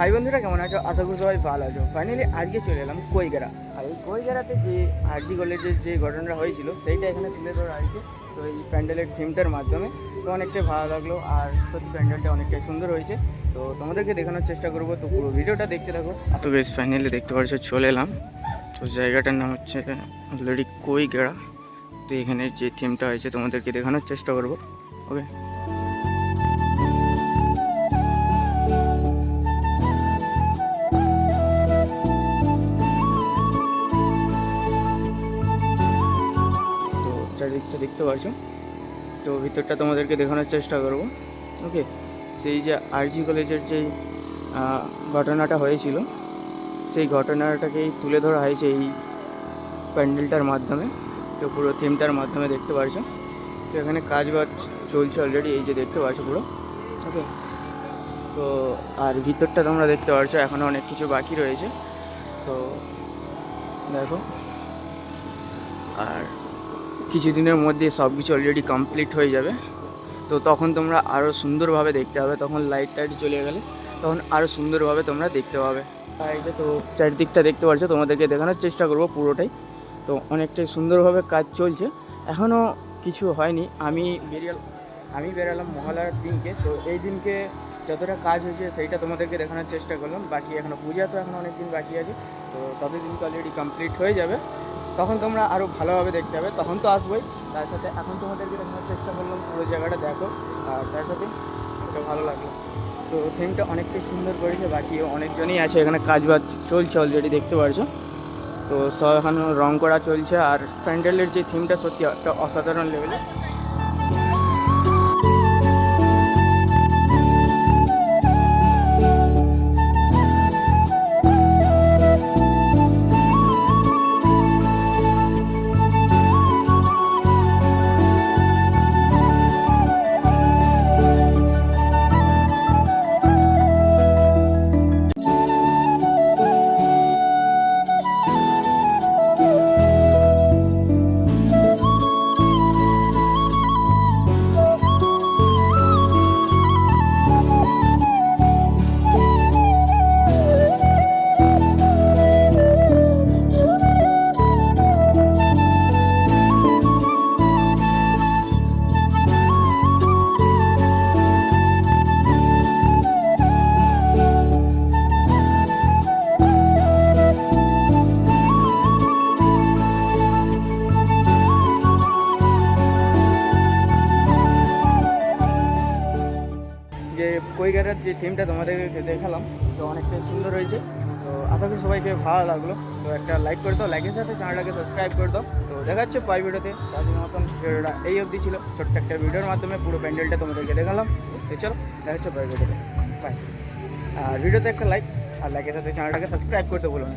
High বন্ধুরা কেমন আছো? আশা করি সবাই ভালো আছো। ফাইনালি আজকে চলে এলাম কৈগেরা আর এই কৈগেরাতে যে আরজি কলেজের যে ঘটনাটা হয়েছিল, সেইটা এখানে তুলে ধরা হয়েছে। তো এই প্যান্ডেলের থিমটার মাধ্যমে তো অনেকটাই ভালো লাগল, আর সত্যি প্যান্ডেলটা অনেকটাই সুন্দর হয়েছে। তো তোমাদেরকে দেখানোর চেষ্টা করব, তো পুরো ভিডিওটা দেখতে থাকো। তো বেশ ফাইনালি দেখতে পাচ্ছ চলে এলাম। তো জায়গাটার নাম হচ্ছে অলরেডি কৈগেরা তো এখানে যে থিমটা হয়েছে, তোমাদেরকে দেখানোর চেষ্টা করব। ওকে চারিদিকটা দেখতে পাচ্ছ তো ভিতরটা তোমাদেরকে দেখানোর চেষ্টা করব। ওকে সেই যে আরজি কলেজের যে ঘটনাটা হয়েছিল, সেই ঘটনাটাকেই তুলে ধরা হয়েছে এই প্যান্ডেলটার মাধ্যমে। তো পুরো থিমটার মাধ্যমে দেখতে পারছ। তো এখানে কাজ বাজ চলছে অলরেডি এই যে দেখতে পাচ্ছ পুরো। ওকে তো আর ভিতরটা তোমরা দেখতে পাচ্ছ এখনও অনেক কিছু বাকি রয়েছে। তো দেখো। আর কিছুদিনের মধ্যে সব কিছু অলরেডি কমপ্লিট হয়ে যাবে। তো তখন তোমরা আরও সুন্দরভাবে দেখতে পাবে, তখন লাইট টাইট চলে গেলে তখন আরও সুন্দরভাবে তোমরা দেখতে পাবে। যে তো চারিদিকটা দেখতে পাচ্ছ তোমাদেরকে দেখানোর চেষ্টা করব পুরোটাই। তো অনেকটাই সুন্দরভাবে কাজ চলছে। এখনও কিছু হয়নি। আমি বেরিয়ে আমি বেরালাম মহালয়ার দিনকে। তো এই দিনকে যতটা কাজ হয়েছে সেইটা তোমাদেরকে দেখানোর চেষ্টা করলাম। বাকি এখনও পূজা তো এখন অনেক দিন বাকি আছে। তো ততদিন তো অলরেডি কমপ্লিট হয়ে যাবে। তখন তোমরা আরও ভালোভাবে দেখতে পাবে, তখন তো আসবোই। তার সাথে এখন তোমাদেরকে দেখানোর চেষ্টা করলাম, পুরো জায়গাটা দেখো। আর তার সাথে এটা ভালো লাগল। তো থিমটা অনেকটাই সুন্দর করেছে বাকি অনেকজনই আছে, এখানে কাজ বাজ চলছে অলরেডি দেখতে পারছ। তো সব এখন রং করা চলছে, আর প্যান্ডেলের যে থিমটা সত্যি একটা অসাধারণ লেভেলে যে কৈগারার যে থিমটা তোমাদেরকে দেখালাম, তো অনেকটাই সুন্দর হয়েছে। তো আশা করি সবাইকে ভালো লাগল। তো একটা লাইক করে দাও লাইকের সাথে চ্যানেলটাকে সাবস্ক্রাইব করে দাও। তো দেখা যাচ্ছে পাই ভিডিওতে তাদের মতন ভিডিওটা এই অবধি ছিল। ছোট্ট একটা ভিডিওর মাধ্যমে পুরো প্যান্ডেলটা তোমাদেরকে দেখালাম। তো চলো দেখা যাচ্ছে পাই ভিডিওতে। বাই আর ভিডিওতে একটা লাইক আর লাইকের সাথে চ্যানেলটাকে সাবস্ক্রাইব করতে বলো না।